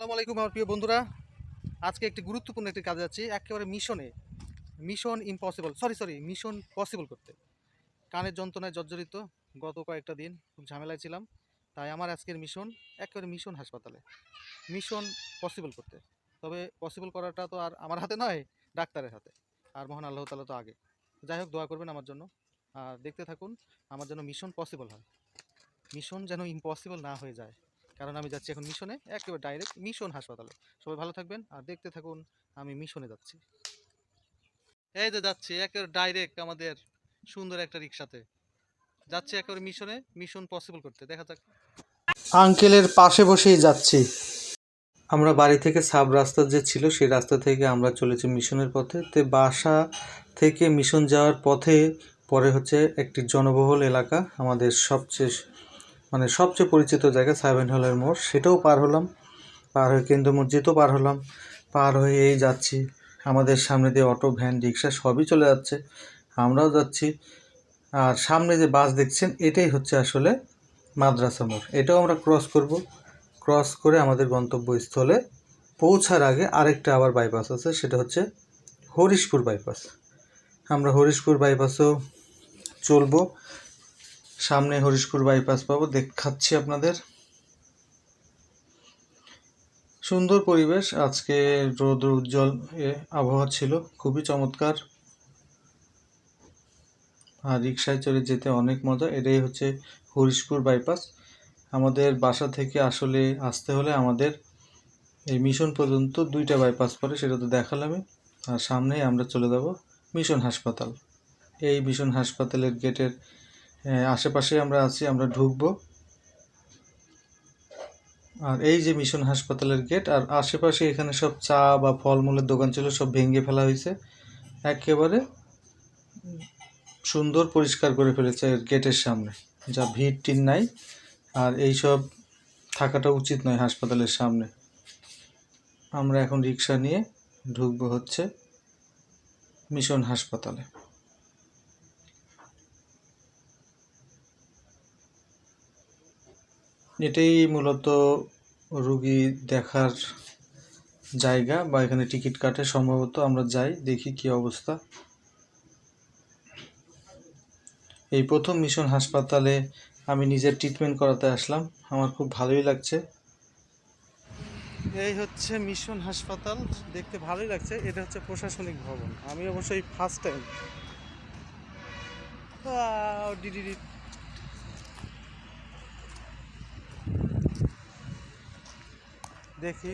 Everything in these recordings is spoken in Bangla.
আসসালামু আলাইকুম, আমার প্রিয় বন্ধুরা। আজকে একটি গুরুত্বপূর্ণ একটি কাজে যাচ্ছি, একেবারে মিশনে। Mission impossible sorry sorry mission possible করতে। কানের যন্ত্রণায় জর্জরিত, গত কয়েকটা দিন খুব ঝামেলায় ছিলাম, তাই আমার আজকের মিশন একেবারে মিশন হাসপাতালে। মিশন পসিবল করতে। তবে পসিবল করাটা তো আর আমার হাতে নয়, ডাক্তারের হাতে। আর মহান আল্লাহ তালা তো আগে। যাই হোক, দোয়া করবেন আমার জন্য। আর দেখতে থাকুন, আমার জন্য মিশন পসিবল হয়। মিশন যেন ইম্পসিবল না হয়ে যায়। কারণ আমি যাচ্ছি এখন মিশনে, একেবারে ডাইরেক্ট মিশন হাসপাতালে। সবাই ভালো থাকবেন আর দেখতে থাকুন, আমি মিশনে যাচ্ছি। এই যে যাচ্ছি, একেবারে ডাইরেক্ট আমাদের সুন্দর একটা রিক্সাতে যাচ্ছি একেবারে মিশনে, মিশন পসিবল করতে, দেখা যাক। আঙ্কেলের পাশে বসেই যাচ্ছি। আমরা বাড়ি থেকে সাব রাস্তা যে ছিল, সেই রাস্তা থেকে আমরা চলেছি মিশনের পথে। তে বাসা থেকে মিশন যাওয়ার পথে, পরে হচ্ছে একটি জনবহুল এলাকা, আমাদের সবচেয়ে মানে সবচেয়ে পরিচিত জায়গা সাইভেন হলের মোড়, সেটাও পার হলাম। পার হয়ে কেন্দ্র মসজিদও পার হলাম। পার হয়ে এই যাচ্ছি। আমাদের সামনে দিয়ে অটো, ভ্যান, রিক্সা সবই চলে যাচ্ছে। আমরাও যাচ্ছি। আর সামনে যে বাস দেখছেন, এটাই হচ্ছে আসলে মাদ্রাসা মোড়। এটাও আমরা ক্রস করব। ক্রস করে আমাদের গন্তব্যস্থলে পৌঁছার আগে আরেকটা আবার বাইপাস আছে, সেটা হচ্ছে হরিশপুর বাইপাস আমরা হরিশপুর বাইপাসেও চলবো। সামনে হরিশপুর বাইপাস পাবো, দেখাচ্ছি আপনাদের। সুন্দর পরিবেশ, আজকে রৌদ্র উজ্জ্বল আবহাওয়া ছিল, খুবই চমৎকার। আর রিক্সায় চড়ে যেতে অনেক মজা, এটাই হচ্ছে হরিশপুর বাইপাস। আমাদের বাসা থেকে আসলে আসতে হলে আমাদের এই মিশন পর্যন্ত দুইটা বাইপাস পড়ে, সেটা তো দেখালামই। আর সামনেই আমরা চলে যাব মিশন হাসপাতাল। এই মিশন হাসপাতালের গেটের আশেপাশে আমরা আছি, আমরা ঢুকবো। আর এই যে মিশন হাসপাতালের গেট, আর আশেপাশে এখানে সব চা বা ফলমূলের দোকান ছিল, সব ভেঙে ফেলা হয়েছে। একেবারে সুন্দর পরিষ্কার করে ফেলেছে গেটের সামনে, যা ভিড় টিন নাই। আর এই সব থাকাটা উচিত নয় হাসপাতালের সামনে। আমরা এখন রিক্সা নিয়ে ঢুকবো হচ্ছে মিশন হাসপাতালে। এটাই মূলত রুগী দেখার জায়গা বা এখানে টিকিট কাটে। সম্ভবত আমরা যাই, দেখি কি অবস্থা। এই প্রথম মিশন হাসপাতালে আমি নিজের ট্রিটমেন্ট করাতে আসলাম। আমার খুব ভালোই লাগছে। এই হচ্ছে মিশন হাসপাতাল। দেখতে ভালোই লাগছে। এটা হচ্ছে প্রশাসনিক ভবন। আমি অবশ্যই ফার্স্ট টাইম ডিডি দেখি।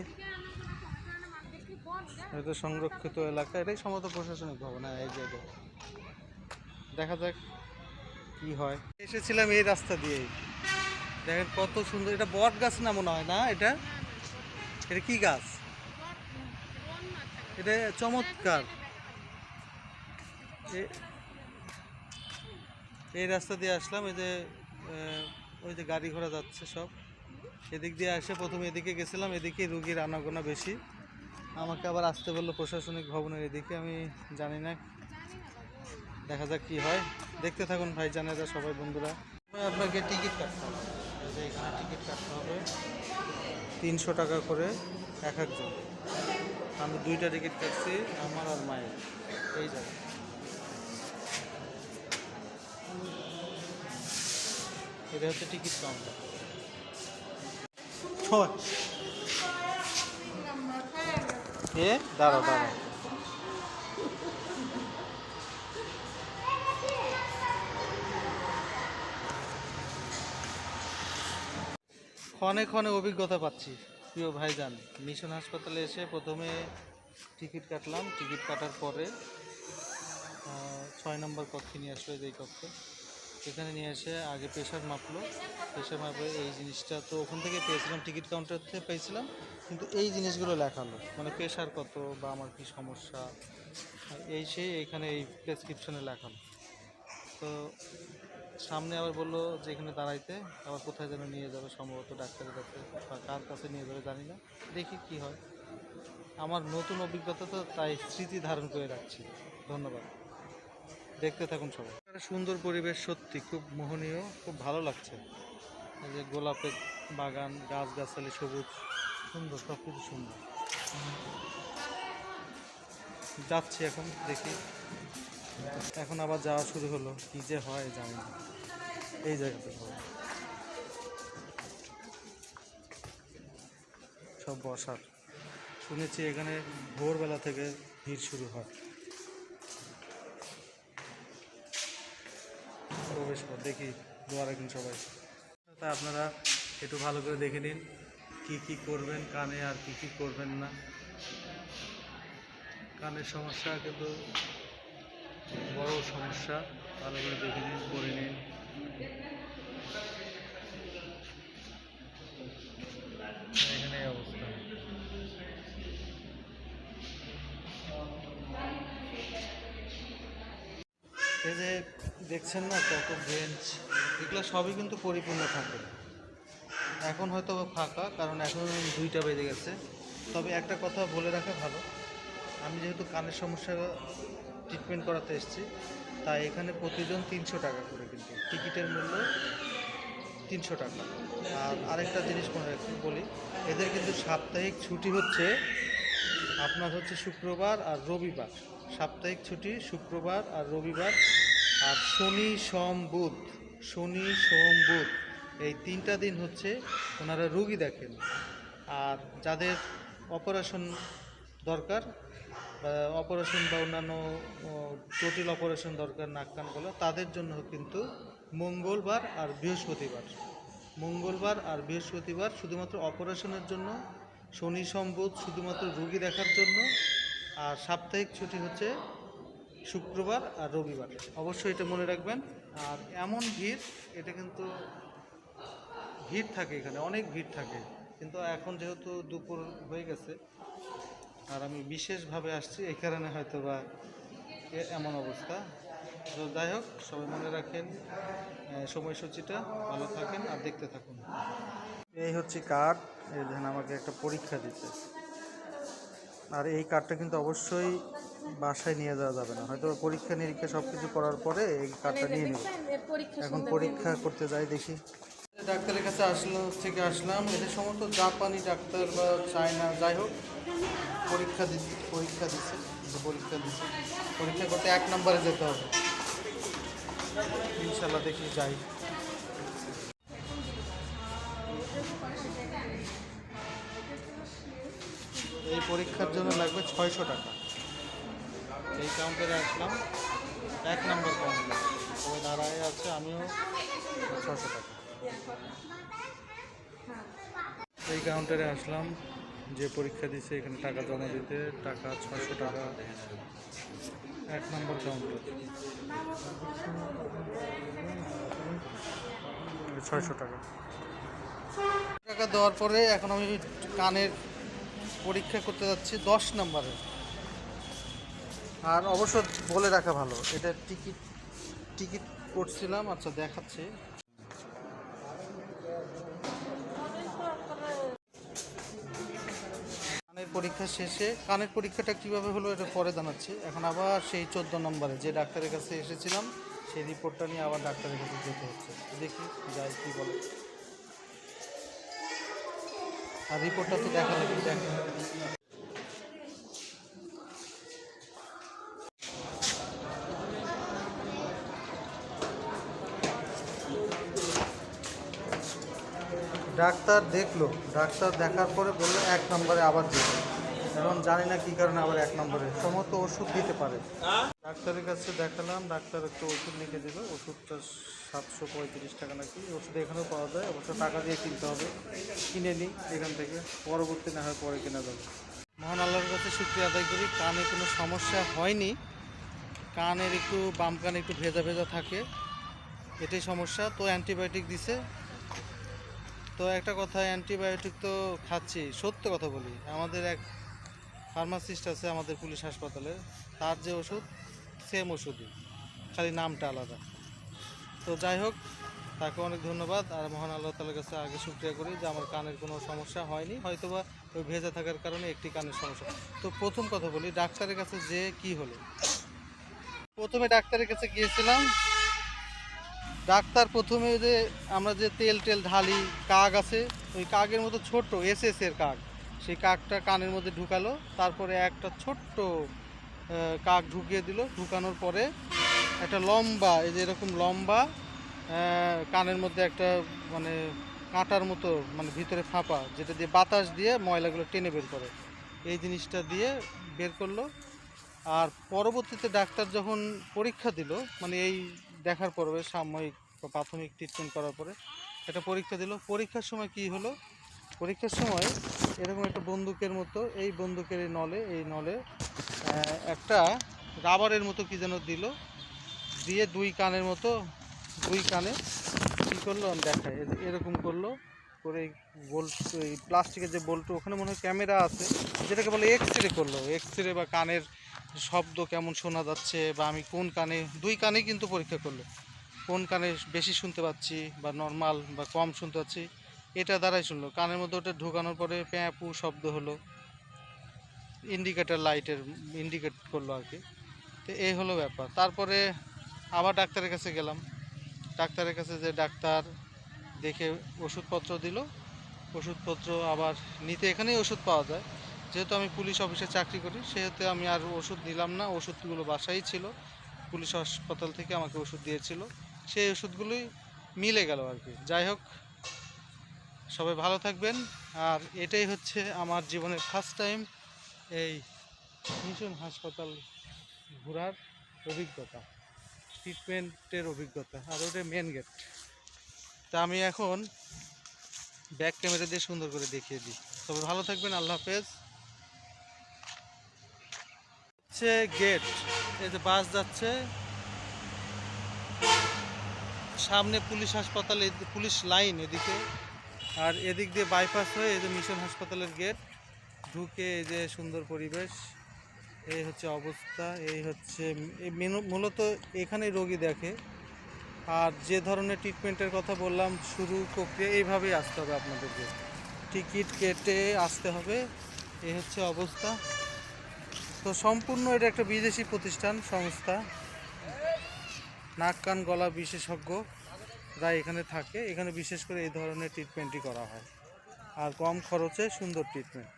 এটা সংরক্ষিত এলাকা, এটাই সমত প্রশাসনিক ভবন হ্যাঁ এই এটা। দেখা যাক কি হয়। এসেছিলাম এই রাস্তা দিয়েই। দেখেন কত সুন্দর, এটা বট গাছ না মনে হয় না এটা? এটা কি গাছ? এটা চমৎকার। এই রাস্তা দিয়ে আসলাম, এই যে ওই যে গাড়ি ঘোড়া যাচ্ছে সব। এদিক দিয়ে এসে প্রথমে এদিকে গেছিলাম, এদিকে রুগীর আনাগোনা বেশি। আমাকে আবার আসতে বলল প্রশাসনিক ভবনের এদিকে, আমি জানি না। দেখা যাক কি হয়। দেখতে থাকুন ভাইজানেরা, সবাই বন্ধুরা। আপনাকে টিকিট কাটতে হবে। যে এখানে টিকিট কাটতে হবে। তিনশো টাকা করে এক একজন। আমি দুইটা টিকিট কাটছি, আমার আর মায়ের। এই জায়গায় এটা হচ্ছে টিকিট কাউন্টার। এ, দাঁড়াও দাঁড়াও। ক্ষণে ক্ষণে অভিজ্ঞতা পাচ্ছি, প্রিয় ভাইজান। মিশন হাসপাতালে এসে প্রথমে টিকিট কাটলাম। টিকিট কাটার পরে ছয় নম্বর কক্ষে নিয়ে আসলো এই কক্ষে। এখানে নিয়ে এসে আগে প্রেশার মাপলো। প্রেশার মাপে এই জিনিসটা তো ওখান থেকে পেয়েছিলাম, টিকিট কাউন্টার থেকে পেয়েছিলাম, কিন্তু এই জিনিসগুলো লেখালো। মানে প্রেশার কত বা আমার কী সমস্যা? এই সেই এখানে এই প্রেসক্রিপশনে লেখালো। তো সামনে আবার বলল যে এখানে দাঁড়াইতে, আবার কোথায় যেন নিয়ে যাবে, সম্ভবত ডাক্তারের কাছে বা কার কাছে নিয়ে যাবে জানি না। দেখি কি হয়। আমার নতুন অভিজ্ঞতা তো তাই স্মৃতি ধারণ করে রাখছি। ধন্যবাদ। দেখতে থাকুন সবাই। একটা সুন্দর পরিবেশ, সত্যি খুব মোহনীয়, খুব ভালো লাগছে। এই যে গোলাপের বাগান, গাছগাছালি সবুজ, সুন্দর সব কিছু সুন্দর। যাচ্ছি এখন, দেখি। এখন আবার যাওয়া শুরু হলো, কি যে হয় জানি না। এই জায়গাতে সব সব বসার। শুনেছি এখানে ভোরবেলা থেকে ভিড় শুরু হয়। প্রবেশ কর দেখি দোয়া রাখুন সবাই। তা আপনারা একটু ভালো করে দেখে নিন, কি কি করবেন কানে আর কি কি করবেন না। কানের সমস্যা কিন্তু বড় সমস্যা, ভালো করে দেখে নিন করে নিন। দেখছেন না কত বেঞ্চ এগুলো সবই কিন্তু পরিপূর্ণ থাকে। এখন হয়তো ফাঁকা, কারণ এখন দুইটা বেজে গেছে। তবে একটা কথা বলে রাখা ভালো। আমি যেহেতু কানের সমস্যা ট্রিটমেন্ট করাতে এসেছি, তাই এখানে প্রতিজন তিনশো টাকা করে কিন্তু। টিকিটের মূল্য তিনশো টাকা। আর আরেকটা জিনিস মনে রাখি, বলি, এদের কিন্তু সাপ্তাহিক ছুটি হচ্ছে আপনার হচ্ছে শুক্রবার আর রবিবার। সাপ্তাহিক ছুটি শুক্রবার আর রবিবার আর শনি সোম বুধ, শনি সোম বুধ, এই তিনটা দিন হচ্ছে ওনারা রুগী দেখেন। আর যাদের অপারেশন দরকার অপারেশন বা অন্যান্য জটিল অপারেশন দরকার নাক কান গলা, তাদের জন্য কিন্তু মঙ্গলবার আর বৃহস্পতিবার। মঙ্গলবার আর বৃহস্পতিবার শুধুমাত্র অপারেশনের জন্য, শনি সম্বুধ শুধুমাত্র রুগী দেখার জন্য, আর সাপ্তাহিক ছুটি হচ্ছে শুক্রবার আর রবিবার। অবশ্যই এটা মনে রাখবেন। আর এমন ভিড়, এটা কিন্তু ভিড় থাকে এখানে, অনেক ভিড় থাকে। কিন্তু এখন যেহেতু দুপুর হয়ে গেছে, আর আমি বিশেষভাবে আসছি, এই কারণে হয়তো বা এমন অবস্থা। তো যাই হোক, সবাই মনে রাখেন সময়সূচিটা ভালো থাকেন আর দেখতে থাকুন। এই হচ্ছে কার্ড এই আমাকে একটা পরীক্ষা দিতে আর এই কার্ডটা কিন্তু অবশ্যই বাসায় নিয়ে যাওয়া যাবে না। হয়তো পরীক্ষা নিরীক্ষা সব কিছু করার পরে এই কার্ডটা নিয়ে নেব। এখন পরীক্ষা করতে যাই দেখি। ডাক্তারের কাছে আসলো থেকে আসলাম। এদের সমস্ত জাপানি ডাক্তার বা চায়না যাই হোক পরীক্ষা দি পরীক্ষা দিচ্ছে পরীক্ষা দিচ্ছে পরীক্ষা করতে এক নম্বরে যেতে হবে। ইনশাল্লাহ দেখি যাই। এই পরীক্ষার জন্য লাগবে ছয়শো টাকা। এই কাউন্টারে আসলাম। এক নম্বর কাউন্টার সবাই দাঁড়ায় আছে, আমিও ছশো টাকা। এই কাউন্টারে আসলাম। যে পরীক্ষা দিছে, এখানে টাকা জমা দিতে। টাকা ছশো টাকা। এক নম্বর কাউন্টার ছয়শো টাকা। টাকা দেওয়ার পরে এখন আমি কানের পরীক্ষা করতে যাচ্ছি দশ নম্বরে। আর অবশ্য বলে রাখা ভালো, এটা টিকিট টিকিট করছিলাম আচ্ছা দেখাচ্ছি। কানের পরীক্ষা শেষে, কানের পরীক্ষাটা কীভাবে হলো এটা পরে জানাচ্ছি। এখন আবার সেই চোদ্দ নম্বরে যে ডাক্তারের কাছে এসেছিলাম, সেই রিপোর্টটা নিয়ে আবার ডাক্তারের কাছে যেতে হচ্ছে। দেখি যাই কি বলে। আর রিপোর্টটা তো দেখা ডাক্তার দেখল, ডাক্তার দেখার পরে বলল এক নম্বরে আবার যেতে। এখন জানি না কী কারণে আবার এক নম্বরে। সমস্ত ওষুধ দিতে পারে। ডাক্তারের কাছে দেখালাম, ডাক্তার একটু ওষুধ লিখে দেবে ওষুধটা সাতশো পঁয়ত্রিশ টাকা নাকি? ওষুধ এখানেও পাওয়া যায়, অবশ্য টাকা দিয়ে কিনতে হবে। কিনে নিই এখান থেকে, পরবর্তী না হয় পরে কেনা যাবে মহান আল্লাহর কাছে শুক্রিয়া আদায় করি। কানে কোনো সমস্যা হয়নি। কানের একটু, বাম কানে একটু ভেজা ভেজা থাকে। এটাই সমস্যা। তো অ্যান্টিবায়োটিক দিছে। তো একটা কথা, অ্যান্টিবায়োটিক তো খাচ্ছি। সত্য কথা বলি। আমাদের এক ফার্মাসিস্ট আছে আমাদের পুলিশ হাসপাতালে। তার যে ওষুধ সেম ওষুধই, খালি নামটা আলাদা। তো যাই হোক, তাকে অনেক ধন্যবাদ, আর মহান আল্লাহ তালার কাছে আগে শুক্রিয়া করি যে আমার কানের কোনো সমস্যা হয়নি, হয়তোবা ওই ভেজা থাকার কারণে একটি কানের সমস্যা। তো প্রথম কথা বলি, ডাক্তারের কাছে যে কি হলো? প্রথমে ডাক্তারের কাছে গিয়েছিলাম। ডাক্তার প্রথমে যে আমরা যে তেল টেল ঢালি কাক আছে, ওই কাকের মতো ছোট্ট এস এর কাক সেই কাকটা কানের মধ্যে ঢুকালো, তারপরে একটা ছোট্ট কাক ঢুকিয়ে দিল। ঢুকানোর পরে একটা লম্বা, এই যে এরকম লম্বা কানের মধ্যে একটা মানে কাঁটার মতো মানে ভিতরে ফাঁপা, যেটা দিয়ে বাতাস দিয়ে ময়লাগুলো টেনে বের করে। এই জিনিসটা দিয়ে বের করল। আর পরবর্তীতে ডাক্তার যখন পরীক্ষা দিল মানে এই দেখার পরে সাময়িক বা প্রাথমিক ট্রিটমেন্ট করার পরে, একটা পরীক্ষা দিল। পরীক্ষার সময় কি হলো? পরীক্ষার সময় এরকম একটা বন্দুকের মতো, এই বন্দুকের এই নলে এই নলে একটা রাবারের মতো কি যেন দিল, দিয়ে দুই কানের মতো, দুই কানে কী করল, আমি দেখাই। এই যে এরকম করল, করে বোল্ট, এই প্লাস্টিকের যে বোল্ট, ওখানে মনে হয় ক্যামেরা আছে, যেটাকে বলে এক্স রে করল। এক্স রে বা কানের শব্দ কেমন শোনা যাচ্ছে, বা আমি কোন কানে, দুই কানে কিন্তু পরীক্ষা করল। কোন কানে বেশি শুনতে পাচ্ছি, বা নর্মাল বা কম শুনতে পাচ্ছি এটা দ্বারাই শুনলো। কানের মধ্যে ওটা ঢোকানোর পরে প্যাঁপু শব্দ হলো। ইন্ডিকেটার লাইটের ইন্ডিকেট করল আর কি। তো এই হলো ব্যাপার। তারপরে আবার ডাক্তারের কাছে গেলাম। ডাক্তারের কাছে যে ডাক্তার দেখে ওষুধপত্র দিল। ওষুধপত্র আবার নিতে এখানেই ওষুধ পাওয়া যায়। যেহেতু আমি পুলিশ অফিসে চাকরি করি, সেহেতু আমি আর ওষুধ নিলাম না। ওষুধগুলো বাসায় ছিল। পুলিশ হাসপাতাল থেকে আমাকে ওষুধ দিয়েছিল। সেই ওষুধগুলোই মিলে গেল আর কি। যাই হোক সবাই ভালো থাকবেন। আর এটাই হচ্ছে আমার জীবনের ফার্স্ট টাইম এই মিশন হাসপাতাল ঘোরার অভিজ্ঞতা ট্রিটমেন্টের অভিজ্ঞতা, আর ওটা মেন গেট তা আমি এখন ব্যাক ক্যামেরা দিয়ে সুন্দর করে দেখিয়ে দিই। তবে ভালো থাকবেন, আল্লাহ হাফেজ। হচ্ছে গেট এই যে বাস যাচ্ছে। সামনে পুলিশ হাসপাতাল পুলিশ লাইন এদিকে। আর এদিক দিয়ে বাইপাস হয়ে এই যে মিশন হাসপাতালের গেট ঢুকে এই যে সুন্দর পরিবেশ। এই হচ্ছে অবস্থা, এই হচ্ছে মূলত এখানেই রোগী দেখে। আর যে ধরনের ট্রিটমেন্টের কথা বললাম, শুরু প্রক্রিয়া এইভাবেই আসতে হবে আপনাদেরকে। টিকিট কেটে আসতে হবে, এই হচ্ছে অবস্থা। তো সম্পূর্ণ এটা একটা বিদেশি প্রতিষ্ঠান, সংস্থা। নাক, কান, গলা বিশেষজ্ঞরা এখানে থাকে, এখানে বিশেষ করে এই ধরনের ট্রিটমেন্টই করা হয়। আর কম খরচে সুন্দর ট্রিটমেন্ট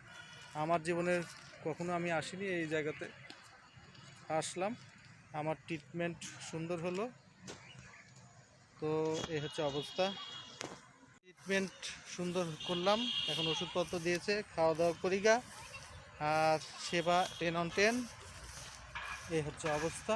আমার জীবনের কখনো আমি আসিনি এই জায়গাতে। আসলাম, আমার ট্রিটমেন্ট সুন্দর হলো। তো এই হচ্ছে অবস্থা। ট্রিটমেন্ট সুন্দর করলাম, এখন ওষুধপত্র দিয়েছে খাওয়া দাওয়া করি গা। আর সেবা টেন অন টেন এই হচ্ছে অবস্থা।